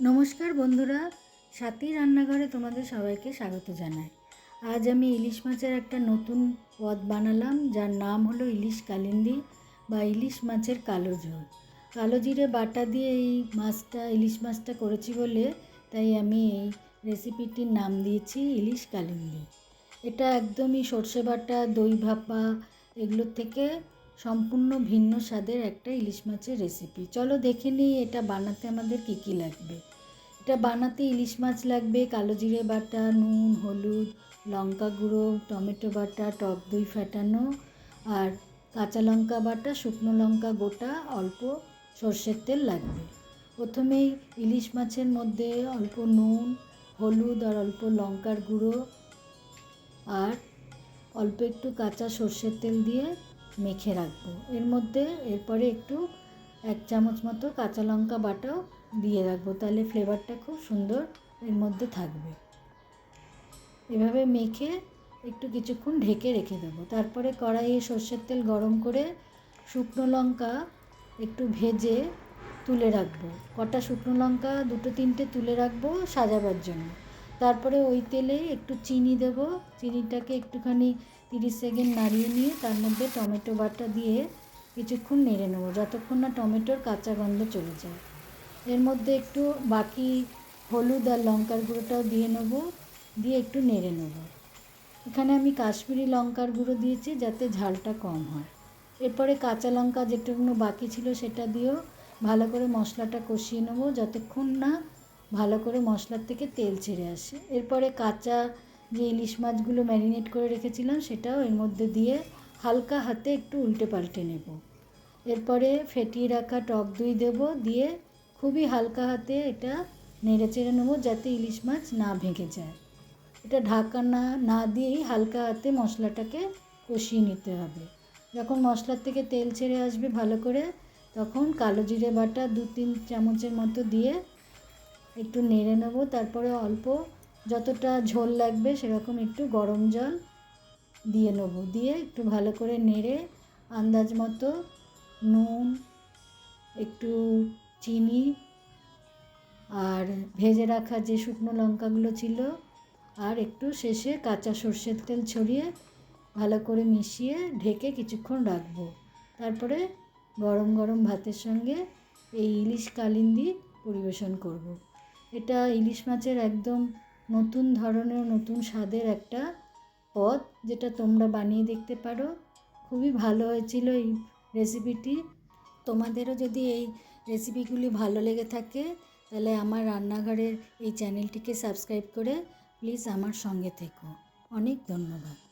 নমস্কার বন্ধুরা, সাথী রান্নাঘরে তোমাদের সবাইকে স্বাগত জানাই। আজ আমি ইলিশ মাছের একটা নতুন পদ বানালাম, যার নাম হলো ইলিশ কালিন্দি বা ইলিশ মাছের কালো ঝোল। কালো জিরে বাটা দিয়ে এই মাছটা, ইলিশ মাছটা করেছি বলে তাই আমি এই রেসিপিটির নাম দিয়েছি ইলিশ কালিন্দি। এটা একদমই সর্ষে বাটা, দই ভাপা, এগুলোর থেকে সম্পূর্ণ ভিন্ন স্বাদের একটা ইলিশ মাছের রেসিপি চলো দেখে নিই এটা বানাতে আমাদের কী কী লাগবে। এটা বানাতে ইলিশ মাছ লাগবে, কালো জিরে বাটা, নুন, হলুদ, লঙ্কা গুঁড়ো, টমেটো বাটা, টক দই ফাটানো, আর কাঁচা লঙ্কা বাটা, শুকনো লঙ্কা গোটা, অল্প সর্ষের তেল লাগবে। প্রথমেই ইলিশ মাছের মধ্যে অল্প নুন, হলুদ আর অল্প লঙ্কার গুঁড়ো, আর অল্প একটু কাঁচা সর্ষের তেল দিয়ে মেখে রাখব। এর মধ্যে এরপরে একটু এক চামচ মতো কাঁচা লঙ্কা বাটাও দিয়ে রাখব। তাহলে ফ্লেভারটা খুব সুন্দর এর মধ্যে থাকবে। এভাবে মেখে একটু কিছুক্ষণ ঢেকে রেখে দেবো। তারপরে কড়াইয়ে সর্ষের তেল গরম করে শুকনো লঙ্কা একটু ভেজে তুলে রাখব। কটা শুকনো লঙ্কা দুটো তিনটে তুলে রাখব সাজাবার জন্য। তারপরে ওই তেলে একটু চিনি দেবো। চিনিটাকে একটুখানি তিরিশ সেকেন্ড নাড়িয়ে নিয়ে তার মধ্যে টমেটো বাটা দিয়ে কিছুক্ষণ নেড়ে নেব, যতক্ষণ না টমেটোর কাঁচা গন্ধ চলে যায়। এর মধ্যে একটু বাকি হলুদ আর লঙ্কার গুঁড়োটাও দিয়ে নেব, দিয়ে একটু নেড়ে নেব। এখানে আমি কাশ্মীরি লঙ্কার গুঁড়ো দিয়েছি যাতে ঝালটা কম হয়। এরপরে কাঁচা লঙ্কা যেটুকুনো বাকি ছিল সেটা দিয়েও ভালো করে মশলাটা কষিয়ে নেব, যতক্ষণ না ভালো করে মশলার থেকে তেল ছেড়ে আসে। এরপরে কাঁচা যে ইলিশ মাছগুলো ম্যারিনেট করে রেখেছিলাম, সেটাও এর মধ্যে দিয়ে হালকা হাতে একটু উল্টে পাল্টে নেব। এরপরে ফেটিয়ে রাখা টক দই দেব, দিয়ে খুবই হালকা হাতে এটা নেড়ে চেড়ে নেব যাতে ইলিশ মাছ না ভেঙে যায়। এটা ঢাকা না না দিয়েই হালকা হাতে মশলাটাকে কষিয়ে নিতে হবে। যখন মশলার থেকে তেল ছেড়ে আসবে ভালো করে, তখন কালো জিরে বাটা দু তিন চামচের মতো দিয়ে একটু নেড়ে নেব, তারপরে অল্প যতটা ঝোল লাগবে সেরকম একটু গরম জল দিয়ে নেব দিয়ে একটু ভালো করে নেড়ে আন্দাজ মতো নুন, একটু চিনি আর ভেজে রাখা যে শুকনো লঙ্কাগুলো ছিল আর একটু শেষে কাঁচা সর্ষের তেল ছড়িয়ে ভালো করে মিশিয়ে ঢেকে কিছুক্ষণ রাখব তারপরে গরম গরম ভাতের সঙ্গে এই ইলিশ কালিন্দি পরিবেশন করব। এটা ইলিশ মাছের একদম নতুন ধরনের, নতুন স্বাদের একটা পদ যেটা তোমরা বানিয়ে দেখতে পারো। খুবই ভালো হয়েছিল এই রেসিপিটি তোমাদেরও যদি এই রেসিপিগুলি ভালো লেগে থাকে, তাহলে আমার রান্নাঘরের এই চ্যানেলটিকে সাবস্ক্রাইব করে প্লিজ আমার সঙ্গে থেকো। অনেক ধন্যবাদ।